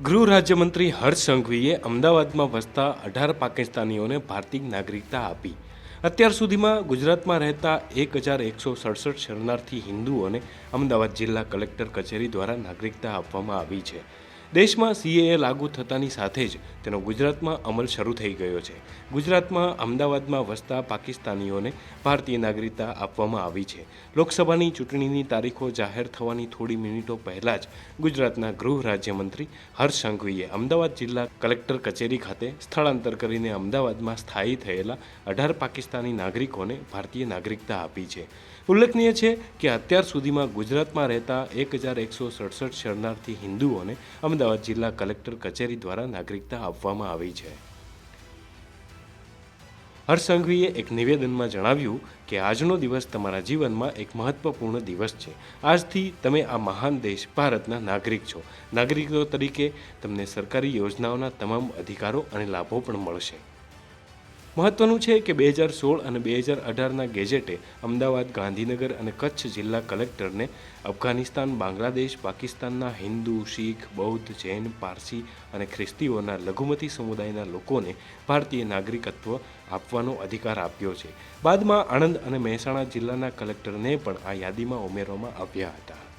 ગૃહ રાજ્યમંત્રી હર્ષ સંઘવીએ અમદાવાદમાં વસતા અઢાર પાકિસ્તાનીઓને ભારતીય નાગરિકતા આપી. અત્યાર સુધીમાં ગુજરાતમાં રહેતા એક હજાર એકસો સડસઠ શરણાર્થી હિન્દુઓને અમદાવાદ જિલ્લા કલેક્ટર કચેરી દ્વારા નાગરિકતા આપવામાં આવી છે. દેશમાં સીએએ લાગુ થતાની સાથે જ તેનો ગુજરાતમાં અમલ શરૂ થઈ ગયો છે. ગુજરાતમાં અમદાવાદમાં વસતા પાકિસ્તાનીઓને ભારતીય નાગરિકતા આપવામાં આવી છે. લોકસભાની ચૂંટણીની તારીખો જાહેર થવાની થોડી મિનિટો પહેલાં જ ગુજરાતના ગૃહ રાજ્યમંત્રી હર્ષ સંઘવીએ અમદાવાદ જિલ્લા કલેક્ટર કચેરી ખાતે સ્થળાંતર કરીને અમદાવાદમાં સ્થાયી થયેલા અઢાર પાકિસ્તાની નાગરિકોને ભારતીય નાગરિકતા આપી છે. ઉલ્લેખનીય છે કે અત્યાર સુધીમાં ગુજરાતમાં રહેતા એક હજાર એકસો સડસઠ શરણાર્થી હિન્દુઓને અમદાવાદ જિલ્લા કલેક્ટર કચેરી દ્વારા નાગરિકતા આપવામાં આવી છે. હર્ષંઘવીએ એક નિવેદનમાં જણાવ્યું કે આજનો દિવસ તમારા જીવનમાં એક મહત્વપૂર્ણ દિવસ છે. આજથી તમે આ મહાન દેશ ભારતના નાગરિક છો. નાગરિકો તરીકે તમને સરકારી યોજનાઓના તમામ અધિકારો અને લાભો પણ મળશે. મહત્વનું છે કે બે હજાર સોળ અને બે હજાર અઢારના ગેજેટે અમદાવાદ, ગાંધીનગર અને કચ્છ જિલ્લા કલેક્ટરને અફઘાનિસ્તાન, બાંગ્લાદેશ, પાકિસ્તાનના હિન્દુ, શીખ, બૌદ્ધ, જૈન, પારસી અને ખ્રિસ્તીઓના લઘુમતી સમુદાયના લોકોને ભારતીય નાગરિકત્વ આપવાનો અધિકાર આપ્યો છે. બાદમાં આણંદ અને મહેસાણા જિલ્લાના કલેક્ટરને પણ આ યાદીમાં ઉમેરવામાં આવ્યા હતા.